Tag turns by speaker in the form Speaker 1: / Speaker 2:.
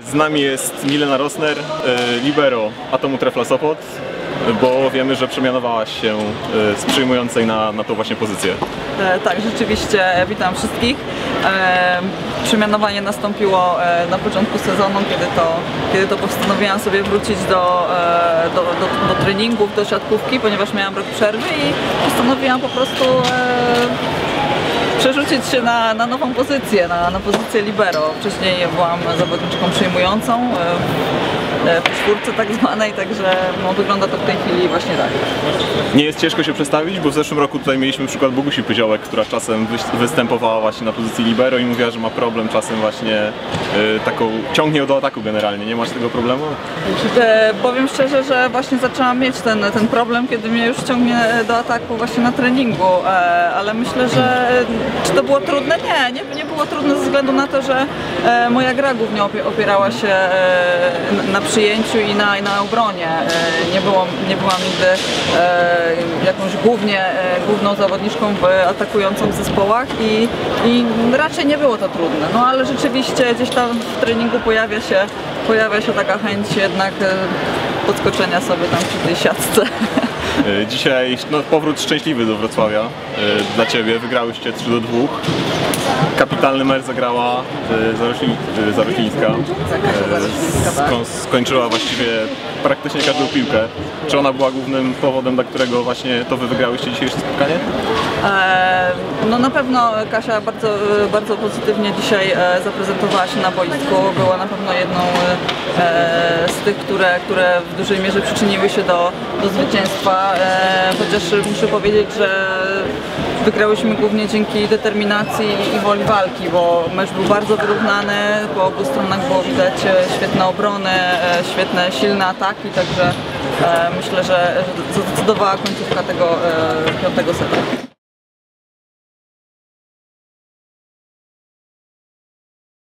Speaker 1: Z nami jest Milena Rosner, e, libero Atomu Trefla Sopot, bo wiemy, że przemianowałaś się e, z przyjmującej na, na tą właśnie pozycję.
Speaker 2: E, Tak, rzeczywiście witam wszystkich. Przemianowanie nastąpiło na początku sezonu, kiedy to, kiedy to postanowiłam sobie wrócić do, do, do, do treningów, do siatkówki, ponieważ miałam rok przerwy i postanowiłam po prostu przerzucić się na, na nową pozycję, na, na pozycję libero. Wcześniej byłam zawodniczką przyjmującą e, e, w czwórce tak zwanej, także no, wygląda to w tej chwili właśnie tak.
Speaker 1: Nie jest ciężko się przestawić, bo w zeszłym roku tutaj mieliśmy przykład Bogusi Pyziołek, która czasem występowała właśnie na pozycji libero i mówiła, że ma problem czasem właśnie e, taką, ciągnie ją do ataku generalnie. Nie masz tego problemu?
Speaker 2: E, powiem szczerze, że właśnie zaczęłam mieć ten, ten problem, kiedy mnie już ciągnie do ataku właśnie na treningu, e, ale myślę, że czy to było trudne? Nie, nie, nie było trudne ze względu na to, że e, moja gra głównie opie- opierała się e, na przyjęciu i na, i na obronie. E, nie, było, nie byłam nigdy e, jakąś głównie, e, główną zawodniczką w atakującą zespołach i, i raczej nie było to trudne. No ale rzeczywiście gdzieś tam w treningu pojawia się, pojawia się taka chęć jednak e, podskoczenia sobie tam przy tej siatce.
Speaker 1: E, Dzisiaj no, powrót szczęśliwy do Wrocławia e, dla Ciebie. Wygrałyście 3 do 2. Kapitalny mecz zagrała e, Zarośli- Zaroślińska. Skończyła właściwie praktycznie każdą piłkę. Czy ona była głównym powodem, dla którego właśnie to Wy wygrałyście dzisiejsze spotkanie?
Speaker 2: E, No na pewno Kasia bardzo, bardzo pozytywnie dzisiaj e, zaprezentowała się na boisku. Była na pewno jedną e, z tych, które, które w dużej mierze przyczyniły się do, do zwycięstwa. E, Chociaż muszę powiedzieć, że wygrałyśmy głównie dzięki determinacji i woli walki, bo mecz był bardzo wyrównany, po obu stronach było widać e, świetne obrony, e, świetne, silne ataki, także e, myślę, że zadecydowała końcówka tego e, piątego seta.